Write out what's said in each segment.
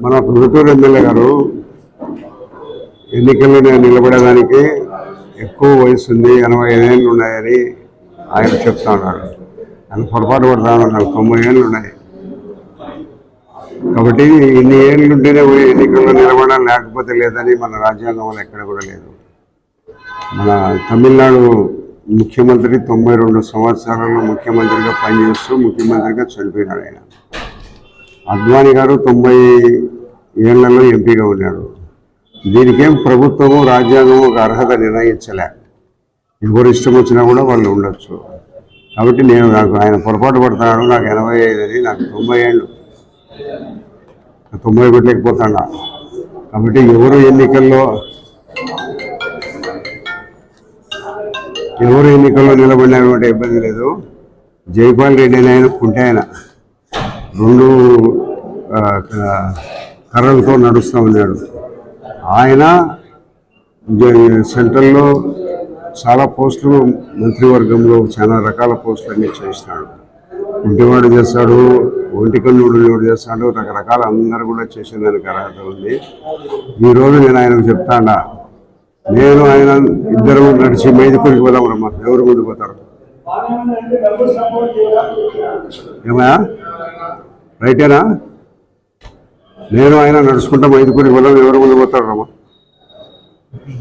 మన ప్రభుత్వ ఎమ్మెల్యే గారు ఎన్నికల్లో నిలబడేదానికి ఎక్కువ వయసు ఉంది ఎనభై ఏళ్ళు ఉన్నాయని ఆయన చెప్తా ఉన్నాడు ఆయన పొరపాటు పడతా నాకు తొంభై ఏళ్ళు ఉన్నాయి. కాబట్టి ఇన్ని ఏళ్ళు ఉంటేనే పోయి ఎన్నికల్లో నిలబడాలి లేకపోతే లేదని మన రాజ్యాంగంలో ఎక్కడ కూడా లేదు. మన తమిళనాడు ముఖ్యమంత్రి తొంభై రెండు సంవత్సరాలు ముఖ్యమంత్రిగా పనిచేస్తూ ముఖ్యమంత్రిగా చనిపోయినాడు ఆయన. అద్వానీ గారు తొంభై ఏళ్ళలో ఎంపీగా ఉన్నాడు దీనికేం ప్రభుత్వము రాజ్యాంగము ఒక అర్హత నిర్ణయించలే. ఎవరు ఇష్టం వచ్చినా కూడా వాళ్ళు ఉండొచ్చు. కాబట్టి నేను నాకు ఆయన పొరపాటు పడుతున్నాడు నాకు ఎనభై ఐదు అని నాకు తొంభై ఏళ్ళు. తొంభై పెట్టలేకపోతాడా కాబట్టి ఎవరు ఎన్నికల్లో ఎవరు ఎన్నికల్లో నిలబడినటువంటి ఇబ్బంది లేదు. జైపాల్ రెడ్డి అని ఆయన కుంటే ఆయన. రెండు కర్రలతో నడుస్తూ ఉన్నాడు. ఆయన సెంట్రల్లో చాలా పోస్టులు మంత్రివర్గంలో చాలా రకాల పోస్టులు అన్నీ చేసినాడు ఇంటివాడు చేస్తాడు ఒంటికన్నుడు చేస్తాడు రకరకాల అందరు కూడా చేసేదానికి అర్హత ఉంది. ఈరోజు నేను ఆయనకు చెప్తాడా నేను ఆయన ఇద్దరు నడిచి మైదుకుడికి పోదాం రమ్మ. ఎవరు ముందు పోతారు? ఏమయ్యా? రైటేనా? నేను ఆయన నడుచుకుంటా ఐదుగురి వల్ల ఎవరు ముందు రమ్మ.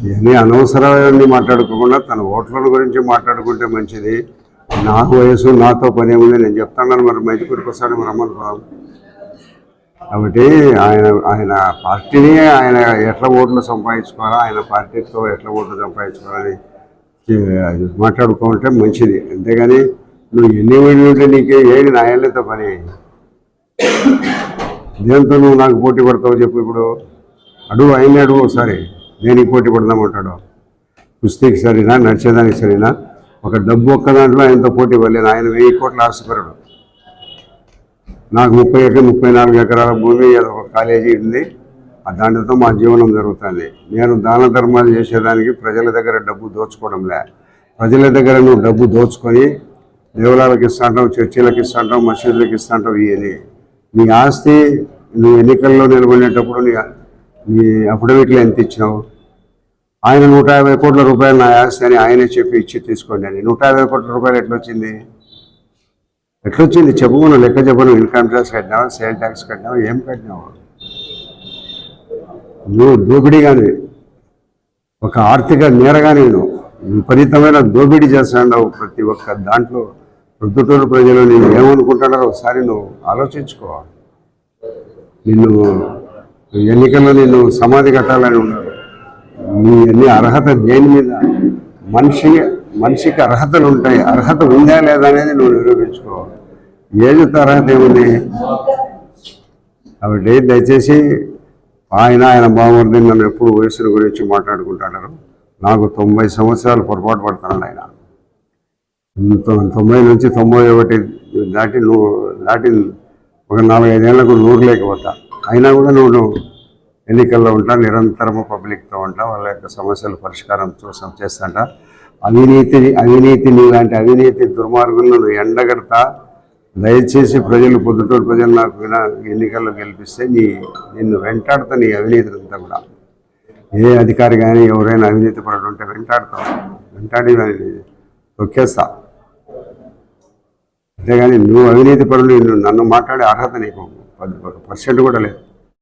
ఇవన్నీ అనవసరమైనవి మాట్లాడుకోకుండా తన ఓట్ల గురించి మాట్లాడుకుంటే మంచిది. నా వయసు నాతో పని ఏముంది? నేను చెప్తాను మరి మైదుకుడికి వస్తాను మరి రమ్మని కాబట్టి ఆయన ఆయన పార్టీని ఆయన ఎట్లా ఓట్లు సంపాదించుకోవాలా ఆయన పార్టీతో ఎట్లా ఓట్లు సంపాదించుకోవాలని మాట్లాడుకుంటే మంచిది. అంతేగాని నువ్వు ఎన్ని ఉంటే నీకే ఏడు నా ఏళ్ళతో పని. దేంతో నువ్వు నాకు పోటీ పడతావు చెప్పు ఇప్పుడు. అడుగు ఆయన అడుగు ఒకసారి. దేనికి పోటీ పడదామంటాడు? కుస్తీకి సరేనా నడిచేదానికి సరేనా? ఒక డబ్బు ఒక్క దాంట్లో ఆయనతో పోటీ పడలేదు. ఆయన వెయ్యి కోట్ల ఆశపడడు నాకు ముప్పై ఎకరా ముప్పై నాలుగు ఎకరాల భూమి ఏదో ఒక కాలేజీ ఉంది. ఆ దాంట్లో మా జీవనం జరుగుతుంది. నేను దాన ధర్మాలు చేసేదానికి ప్రజల దగ్గర డబ్బు దోచుకోవడంలే ప్రజల దగ్గర నువ్వు డబ్బు దోచుకొని దేవాలయాలకు ఇస్తాంటావు చర్చిలకు ఇస్తాంటావు మసీదులకు ఇస్తాంటావు ఇవన్నీ నీ ఆస్తి నువ్వు ఎన్నికల్లో నిలబడినప్పుడు నీ నీ అఫిడవిట్లు ఎంత ఇచ్చినావు? ఆయన నూట యాభై కోట్ల రూపాయలు నా ఆస్తి అని ఆయనే చెప్పి ఇచ్చి తీసుకోండి అని. నూట యాభై కోట్ల రూపాయలు ఎట్లొచ్చింది? ఎట్లొచ్చింది? చెప్పుకున్న లెక్క చెప్పను ఇన్కమ్ ట్యాక్స్ కట్టినావా? సేల్ ట్యాక్స్ కట్టినావా? ఏం కట్టినావా? నువ్వు దోపిడీ కానీ ఒక ఆర్థిక నేరగా నేను విపరీతమైన దోపిడీ చేస్తున్నావు ప్రతి ఒక్క దాంట్లో. ప్రొద్దుటూరు ప్రజలు నేను ఏమనుకుంటున్నారో ఒకసారి నువ్వు ఆలోచించుకో. నిన్ను ఎన్నికల్లో నిన్ను సమాధి కట్టాలని ఉన్నారు నీ అన్ని అర్హత దేని మీద? మనిషి మనిషికి అర్హతలు ఉంటాయి. అర్హత ఉందా లేదా అనేది నువ్వు నిరూపించుకోవాలి ఏది అర్హత ఏముంది? కాబట్టి దయచేసి ఆయన ఆయన బాగుంది నన్ను ఎప్పుడు వయసుని గురించి మాట్లాడుకుంటున్నారు నాకు తొంభై సంవత్సరాలు పొరపాటు పడుతున్నాను ఆయన. తొంభై నుంచి తొంభై ఒకటి దాటి నువ్వు దాటి ఒక నాలుగైదేళ్ళకు నూరు లేకపోతా. అయినా కూడా నువ్వు ఎన్నికల్లో ఉంటా నిరంతరము పబ్లిక్తో ఉంటా వాళ్ళ యొక్క సమస్యల పరిష్కారం కోసం చేస్తాంట. అవినీతిని అవినీతి నీలాంటి అవినీతి దుర్మార్గులను నువ్వు ఎండగడతా దయచేసి ప్రజలు పొద్దుటూరు ప్రజలు నాకు ఎన్నికల్లో గెలిపిస్తే నీ నిన్ను వెంటాడుతా నీ అవినీతి అంతా కూడా. ఏ అధికారి కానీ ఎవరైనా అవినీతి పరుడు ఉంటే వెంటాడతాం వెంటాడి తొక్కేస్తా అంతేగాని నువ్వు అవినీతి పరులు నన్ను మాట్లాడే అర్హత నీకు. పది పర్సెంట్ కూడా లేదు.